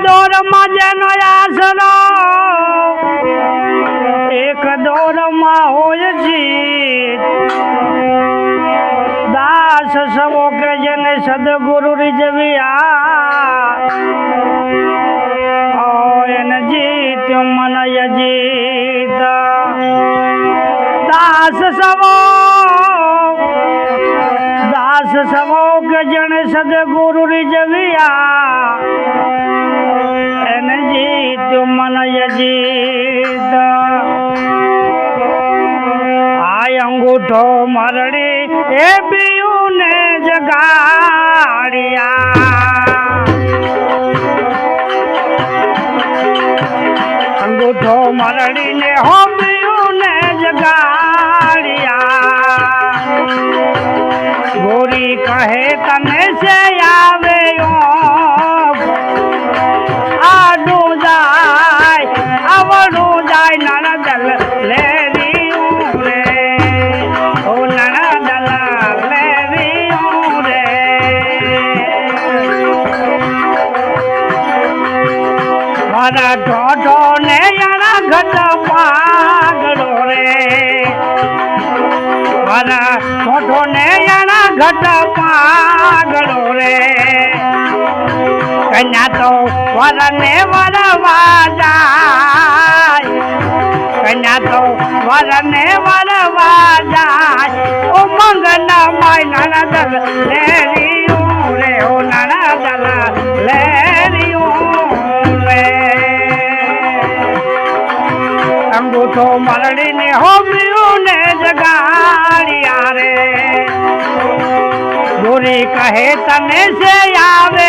દોરમાં જેનો આસરો એક દોરમાં હોય જી દાસ સવો કે જેને સદગુરુ રીજવ્યા એને જીત મન જીત. દાસ સવો દાસ સવો કે જેને સદગુરુ રીજવ્યા એને મારા ઢોઢો ને યાણા ઘટ પાગડો રે. મારા ઢોઢો ને યાણા ઘટ પાગડો રે. કન્યા તો વરને વરવા જાય. કન્યા તો વરને વરવા જાય. ઓ મંગન માય નણદલ લેરિયું અંગૂઠો મરડીને હોમ્યું ને જગાડ્યા રે. ગુરી કહે, તને છે આવે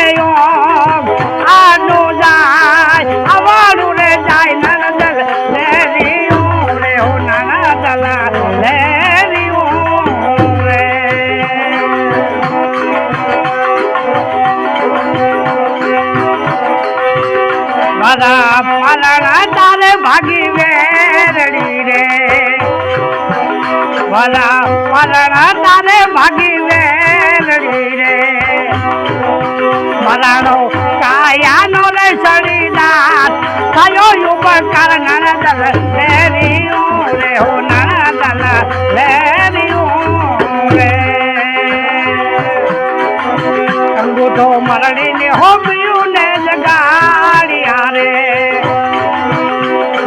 આનું જાય અમારું રે જાય નણદલ લેરિયું રે, હો લે લેરિયું રે. મારા પાલણા તારે ભાગી વેરડી ભલા પાલણા તારે ભાગી વેરડી રે. મરાણો કાયાનો રે સડીદાર થયો ઉપર કારણ દલ લેરિયું રે, હો નણદલ લેરિયું રે. અંગૂઠો મરડીને હોમ્યું ને જગાડ્યા રે.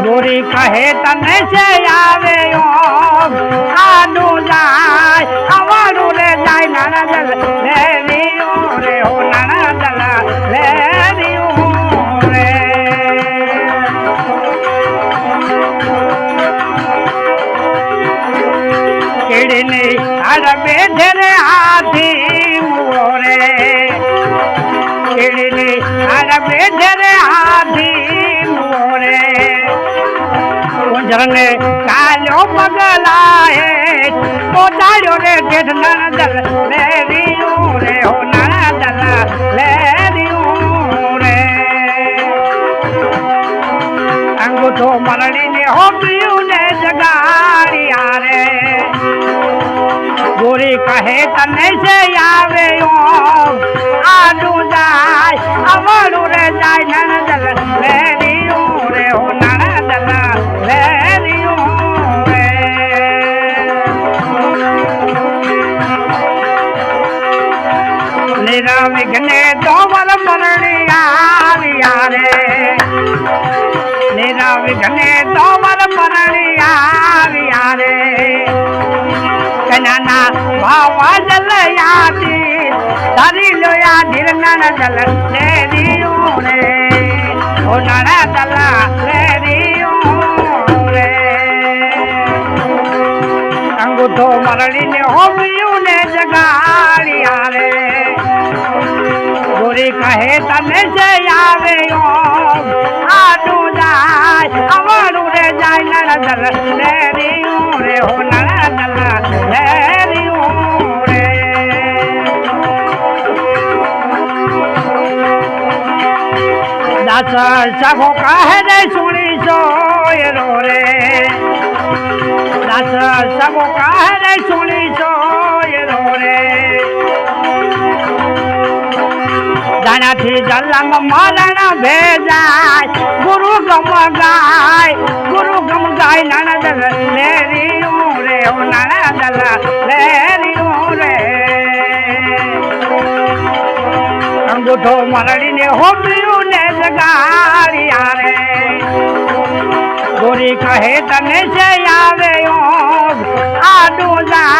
ગોરી કહે તને છે આવે આનું કીડીની હાડ બેઠે રે હાથી મોરે. કીડીની હાડ બેઠે રે હાથી મોરે. કુંજરને કાલ્યો પગલાએ પોતાડ્યો રે જેઠ નણદલ લેરિયું રે, હો નણદલ લેરિયું રે. અંગૂઠો મરડીને હોમ્યું ગોરી કહે, તને છે આવે આડું જાય, અમારું રે જાય નણદલ લેરિયું રે હો નણદલ લેરિયું રે. નિરા વિઘ્ને દોમલ મરણી આવ્યા રે નિરા વિઘ્ને દોમલ મરણી આવ્યા રે કનાના ભાવા જલ યાદી ધરી લો યાદીર નણ જલ લેરિયું રે ઓ નણ દલ લેરિયું રે અંગૂઠો મરડીને હોમ્યું ને જગાડ્યા રે ગોરી કહે તને છે આવે આડું જાય અમારું રે જાય નણદલ લેરિયું રે હો નણદલ દાસ સગો કાહે સુણી સોયરો રે. દાસ સગો કાહે સુણી સોયરો રે. દાણાથી જલંગ મરણ ભેજાય, ગુરુ ગમ ગાય, ગુરુ ગમ ગાય નાણા દલ લેરી રે, ઓ દલ લેરીયું અંગૂઠો મરડીને હોમ્યું ને જગાડ્યા રે. ગોરી કહે તને છે આવે આડું જાય